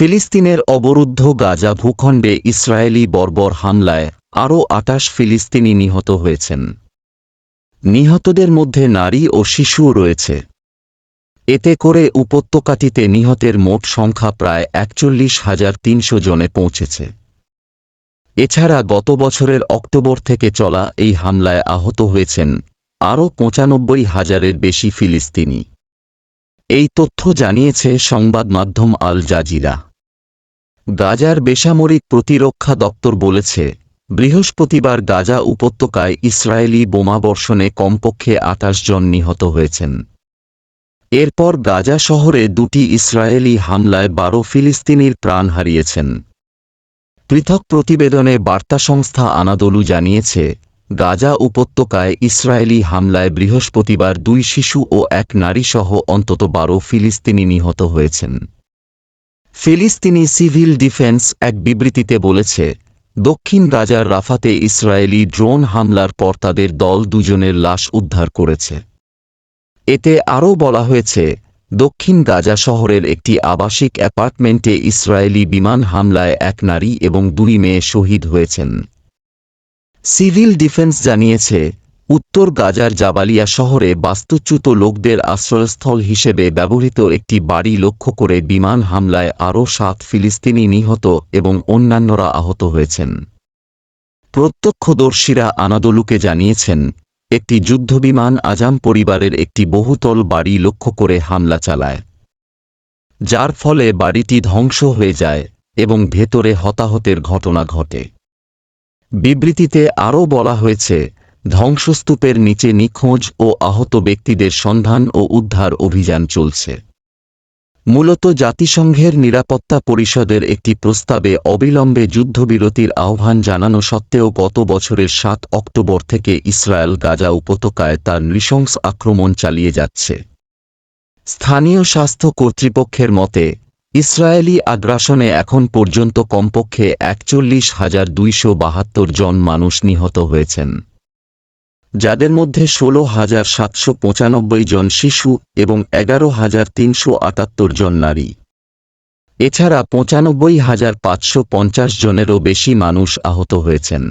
ফিলিস্তিনের অবরুদ্ধ গাজা ভূখণ্ডে ইসরায়েলি বর্বর হামলায় আরও আটাশ ফিলিস্তিনি নিহত হয়েছেন। নিহতদের মধ্যে নারী ও শিশুও রয়েছে। এতে করে উপত্যকাটিতে নিহতের মোট সংখ্যা প্রায় একচল্লিশ হাজার তিনশো জনে পৌঁছেছে। এছাড়া গত বছরের অক্টোবর থেকে চলা এই হামলায় আহত হয়েছেন আরও পঁচানব্বই হাজারের বেশি ফিলিস্তিনি। এই তথ্য জানিয়েছে সংবাদ মাধ্যম আল জাজিরা। গাজার বেসামরিক প্রতিরক্ষা দপ্তর বলেছে, বৃহস্পতিবার গাজা উপত্যকায় ইসরায়েলি বোমাবর্ষণে কমপক্ষে আটাশ জন নিহত হয়েছেন। এরপর গাজা শহরে দুটি ইসরায়েলি হামলায় বারো ফিলিস্তিনির প্রাণ হারিয়েছেন। পৃথক প্রতিবেদনে বার্তা সংস্থা আনাদলু জানিয়েছে, গাজা উপত্যকায় ইসরায়েলি হামলায় বৃহস্পতিবার দুই শিশু ও এক নারীসহ অন্তত বারো ফিলিস্তিনি নিহত হয়েছেন। ফিলিস্তিনি সিভিল ডিফেন্স এক বিবৃতিতে বলেছে, দক্ষিণ গাজার রাফাতে ইসরায়েলি ড্রোন হামলার পর তাদের দল দুজনের লাশ উদ্ধার করেছে। এতে আরও বলা হয়েছে, দক্ষিণ গাজা শহরের একটি আবাসিক অ্যাপার্টমেন্টে ইসরায়েলি বিমান হামলায় এক নারী এবং দুই মেয়ে শহীদ হয়েছেন। সিভিল ডিফেন্স জানিয়েছে উত্তর গাজার জাবালিয়া শহরে বাস্তুচ্যুত লোকদের আশ্রয়স্থল হিসেবে ব্যবহৃত একটি বাড়ি লক্ষ্য করে বিমান হামলায় আরও সাত ফিলিস্তিনি নিহত এবং অন্যান্যরা আহত হয়েছেন। প্রত্যক্ষদর্শীরা আনাদলুকে জানিয়েছেন, একটি যুদ্ধবিমান আজাম পরিবারের একটি বহুতল বাড়ি লক্ষ্য করে হামলা চালায়, যার ফলে বাড়িটি ধ্বংস হয়ে যায় এবং ভেতরে হতাহতের ঘটনা ঘটে। বিবৃতিতে আরও বলা হয়েছে ধ্বংসস্তূপের নিচে নিখোঁজ ও আহত ব্যক্তিদের সন্ধান ও উদ্ধার অভিযান চলছে। মূলত জাতিসংঘের নিরাপত্তা পরিষদের একটি প্রস্তাবে অবিলম্বে যুদ্ধবিরতির আহ্বান জানানো সত্ত্বেও গত বছরের সাত অক্টোবর থেকে ইসরায়েল গাজা উপত্যকায় তার নৃশংস আক্রমণ চালিয়ে যাচ্ছে। স্থানীয় স্বাস্থ্য কর্তৃপক্ষের মতে, ইসরায়েলি আগ্রাসনে এখন পর্যন্ত কমপক্ষে একচল্লিশ হাজার দুইশো বাহাত্তর জন মানুষ নিহত হয়েছেন। যাদের মধ্যে ষোলো হাজার সাতশো পঁচানব্বই জন শিশু এবং এগারো হাজার তিনশো আটাত্তর জন নারী। এছাড়া পঁচানব্বই হাজার পাঁচশো পঞ্চাশ জনেরও বেশি মানুষ আহত হয়েছেন।